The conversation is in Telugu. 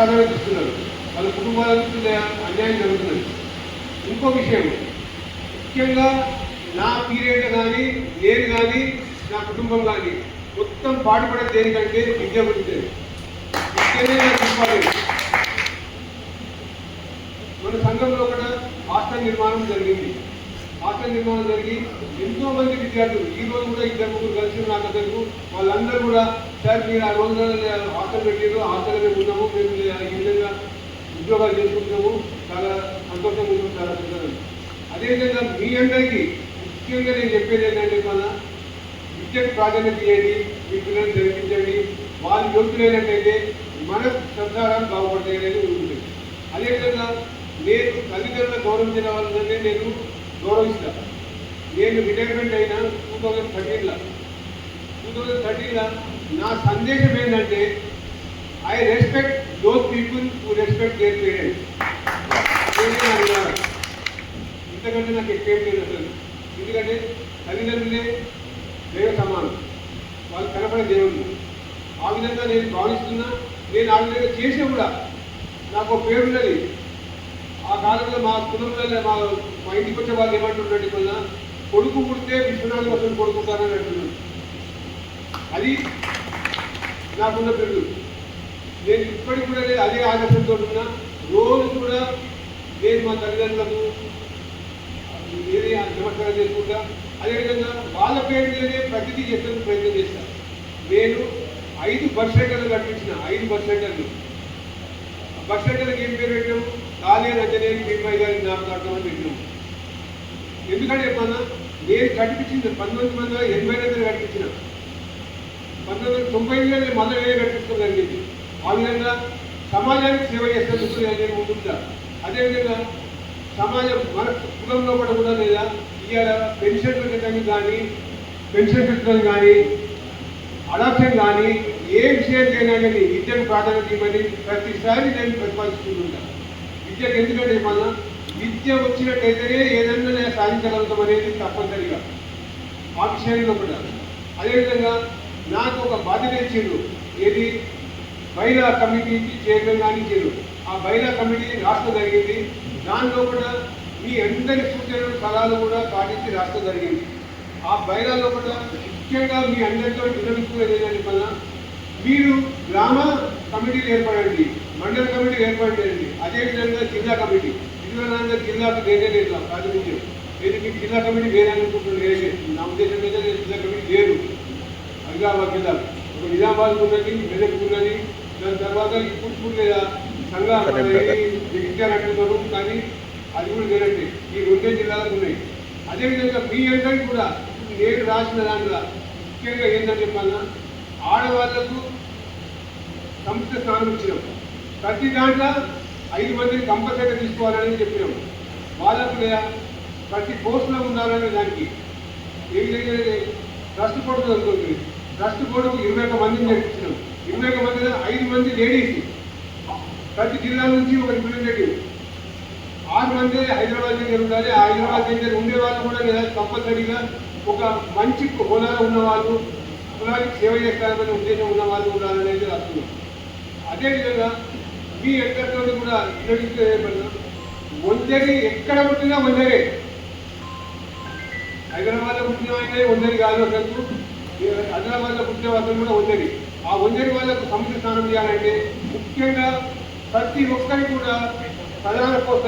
ప్రాధాన్యత ఇస్తున్నారు వాళ్ళ కుటుంబాలకు అన్యాయం జరుగుతున్నది ఇంకో విషయం ముఖ్యంగా నా పీరియడ్ కానీ నేను కానీ నా కుటుంబం కానీ మొత్తం పాటుపడే దేనికంటే విద్య గురించి. విద్యనే నాకు ఇంపార్టెంట్ మన సంఘంలో కూడా హాస్టల్ నిర్మాణం జరిగింది రాష్ట్ర నిర్మాణం జరిగి ఎంతో మంది విద్యార్థులు ఈ రోజు కూడా ఇద్దరు ముగ్గురు కలిసి నాకు తెలుగు. వాళ్ళందరూ కూడా సార్ మీరు ఆ రోజు హాస్టల్ పెట్టారు హాస్టల్ మేము ఉన్నాము మేము ఈ విధంగా ఉద్యోగాలు చేసుకుంటున్నాము. చాలా సంతోషంగా ఉన్నాము చాలా సంతోషం అదేవిధంగా మీ అందరికీ ముఖ్యంగా నేను చెప్పేది ఏంటంటే మన విద్యకు ప్రాధాన్యత ఇవ్వండి మీ పిల్లల్ని జరిపించండి వాళ్ళు యోగ్యులైనట్టయితే మన సంసారాలు బాగుపడతాయి అనేది ఉంటుంది అదేవిధంగా నేను తల్లిదండ్రులను గౌరవించిన వాళ్ళని నేను గౌరవిస్తాను నేను రిటైర్మెంట్ అయిన టూ థౌజండ్ థర్టీన్లో టూ థౌజండ్ థర్టీన్లో నా సందేశం ఏంటంటే I respect those people who respect their parents ఇంతకంటే నాకు ఎక్కువ లేదు అసలు. ఎందుకంటే తల్లిదండ్రులే దైవ సమానం. వాళ్ళు కనపడే దేవుడు ఆ విధంగా నేను భావిస్తున్నా నేను ఆ విధంగా చేసే కూడా నాకు ఒక పేరు ఉన్నది. ఆ కాలంలో మా కుటుంబంలో మా మా ఇంటికి వచ్చే వాళ్ళు ఏమంటుండండి కొన్న కొడుకు పుడితే విశ్వనాథ వసూలు కొడుకుంటారని అంటున్నాడు అది నాకున్న పేరు నేను ఇప్పటికి కూడా నేను అదే ఆదర్శంతో ఉన్నా. రోజు కూడా నేను మా తల్లిదండ్రులకు ఏది నమస్కారం చేసుకుంటా. అదేవిధంగా వాళ్ళ పేరు మీదనే ప్రతిదీ చెప్పేందుకు ప్రయత్నం చేస్తాను నేను ఐదు బస్ సెంటర్లు కట్టించిన ఐదు బస్ సెంటర్లు బస్ సెంటర్కి ఏం పేరు పెట్టాము కాలే రంజనేని గారి జ్ఞాపకార్థం అని ఎందుకంటే మన నేను కట్టించింది పంతొమ్మిది వందల ఎనభై రెండు కట్టించిన పంతొమ్మిది వందల తొంభై ఎనిమిదిలో నేను మళ్ళీ వేరే ఆ విధంగా సమాజానికి సేవ చేసేందుకు నేను ముందుంటా. అదేవిధంగా సమాజం మన కులంలో కూడా కూడా లేదా? ఇవాళ పెన్షన్ పెట్టడం కానీ పెన్షన్ పెట్టడం కానీ అడాప్షన్ కానీ ఏ విషయానికైనా కానీ ఇద్దరు ప్రాధాన్యత ఇవ్వని ప్రతిసారి నేను ప్రతిపాదిస్తుంటా. విద్యకు ఎందుకంటే మన విద్య వచ్చినట్టయితేనే ఏదైనా నేను సాధించగలుగుతాం అనేది తప్పనిసరిగా. ఆ విషయంలో కూడా. అదేవిధంగా నాకు ఒక బాధ్యత ఇచ్చిండ్రు. ఏది? బైలా కమిటీకి చైర్మన్ కానీ ఇచ్చిండ్రు. ఆ బైలా కమిటీ రాష్ట్రం జరిగింది. దానిలో కూడా మీ అందరి సూచనలు సలహాలు కూడా పాటించి రాష్ట్రం జరిగింది. ఆ బైలాలో కూడా ముఖ్యంగా మీ అందరితో విన్నవించుకునేది ఏంటంటే మీరు గ్రామ కమిటీలు ఏర్పడండి. మండల కమిటీ ఏర్పడండి అదేవిధంగా జిల్లా కమిటీ. ఇదివరకు జిల్లాకు వేరే లేదు ప్రాతినిధ్యం. లేదు మీకు జిల్లా కమిటీ వేరే అనుకుంటున్నారు వేరే నా ఉద్దేశం అయితే జిల్లా కమిటీ లేదు హైదరాబాద్ జిల్లా ఒక నిజామాబాద్ ఉన్నది మెదక్ ఉన్నది. దాని తర్వాత ఇప్పుడు లేదా సంఘ జగిత్యాల అంటున్నారు కానీ అది కూడా వేరండి ఈ రెండే జిల్లాలకు ఉన్నాయి. అదేవిధంగా మీ అందరికీ కూడా నేను రాసిన దాంట్లో ముఖ్యంగా ఏంటంటే చెప్పాలన్నా ఆడవాళ్ళకు సముచిత స్థానం ఇచ్చినాం ప్రతి దాంట్లో ఐదు మందిని కంపల్సరీ తీసుకోవాలని చెప్పినాం వాళ్ళకు లేదా ప్రతి పోస్టులో ఉండాలనే దానికి ఏం జరిగింది ట్రస్ట్ బోర్డు జరుగుతుంది ట్రస్ట్ బోర్డుకు ఇరవై ఒక మందిని నేర్పించినాం. ఇరవై ఒక మంది ఐదు మంది లేడీస్. ప్రతి జిల్లా నుంచి ఒక రిప్రజెంటేటివ్ ఆరు మంది హైదరాబాద్ దగ్గర ఉండాలి ఆ హైదరాబాద్ దగ్గర ఉండే వాళ్ళు కూడా లేదా కంపల్సరీగా ఒక మంచి హోదాలో ఉన్న వాళ్ళు కులానికి సేవ చేస్తారనే ఉద్దేశం ఉన్న వాళ్ళు ఉండాలనేది రాస్తున్నాం. అదేవిధంగా మీ ఎక్కడితో కూడా వినియోగిస్తే వందరి ఎక్కడ పుట్టినా వందరే హైదరాబాద్లో పుట్టిన వాళ్ళే వందరి కాదు అసలు. హైదరాబాద్లో పుట్టిన వాళ్ళు కూడా వందరి ఆ వందరి వాళ్ళకు సముద్ర స్నానం చేయాలంటే ముఖ్యంగా ప్రతి ఒక్కరికి కూడా ప్రధాన పోస్ట్